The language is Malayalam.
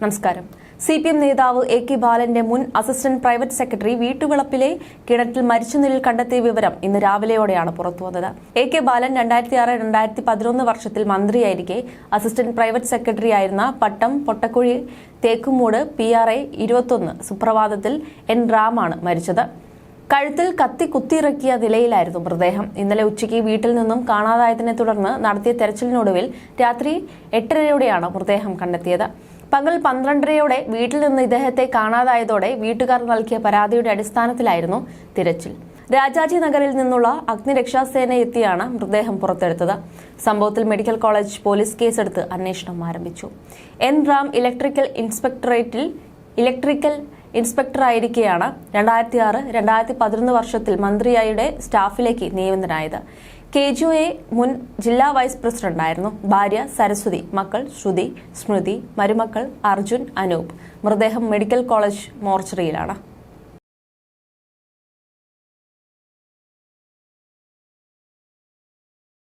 നമസ്കാരം. സി പി എം നേതാവ് എ കെ ബാലന്റെ മുൻ അസിസ്റ്റന്റ് പ്രൈവറ്റ് സെക്രട്ടറി വീട്ടുവിളപ്പിലെ കിണറ്റിൽ മരിച്ച നിലയിൽ കണ്ടെത്തിയ വിവരം ഇന്ന് രാവിലെയോടെയാണ് പുറത്തുവന്നത്. എ കെ ബാലൻ രണ്ടായിരത്തി ആറ് രണ്ടായിരത്തി പതിനൊന്ന് വർഷത്തിൽ മന്ത്രിയായിരിക്കെ അസിസ്റ്റന്റ് പ്രൈവറ്റ് സെക്രട്ടറി ആയിരുന്ന Pattom Pottakkuzhi Thekkumoodu P R A ഇരുപത്തൊന്ന് സുപ്രഭാതത്തിൽ എൻ റാമാണ് മരിച്ചത്. കഴുത്തിൽ കത്തി കുത്തിയിറക്കിയ നിലയിലായിരുന്നു മൃതദേഹം. ഇന്നലെ ഉച്ചയ്ക്ക് വീട്ടിൽ നിന്നും കാണാതായതിനെ തുടർന്ന് നടത്തിയ തെരച്ചിലിനൊടുവിൽ രാത്രി എട്ടരയോടെയാണ് മൃതദേഹം കണ്ടെത്തിയത്. പകൽ പന്ത്രണ്ടരയോടെ വീട്ടിൽ നിന്ന് ഇദ്ദേഹത്തെ കാണാതായതോടെ വീട്ടുകാർ നൽകിയ പരാതിയുടെ അടിസ്ഥാനത്തിലായിരുന്നു തിരച്ചിൽ. രാജാജി നഗറിൽ നിന്നുള്ള അഗ്നിരക്ഷാസേന എത്തിയാണ് മൃതദേഹം പുറത്തെടുത്തത്. സംഭവത്തിൽ മെഡിക്കൽ കോളേജ് പോലീസ് കേസെടുത്ത് അന്വേഷണം ആരംഭിച്ചു. എൻ റാം ഇലക്ട്രിക്കൽ ഇൻസ്പെക്ടറേറ്റിൽ ഇലക്ട്രിക്കൽ ഇൻസ്പെക്ടറായിരിക്കെയാണ് രണ്ടായിരത്തി ആറ് രണ്ടായിരത്തി പതിനൊന്ന് വർഷത്തിൽ മന്ത്രിയായുടെ സ്റ്റാഫിലേക്ക് നിയമിതനായത്. കെ ജു എ മുൻ ജില്ലാ വൈസ് പ്രസിഡന്റായിരുന്നു. ഭാര്യ സരസ്വതി മക്കൾ ശ്രുതി സ്മൃതി മരുമക്കൾ അർജുൻ അനൂപ്. മൃതദേഹം മെഡിക്കൽ കോളേജ് മോർച്ചറിയിലാണ്.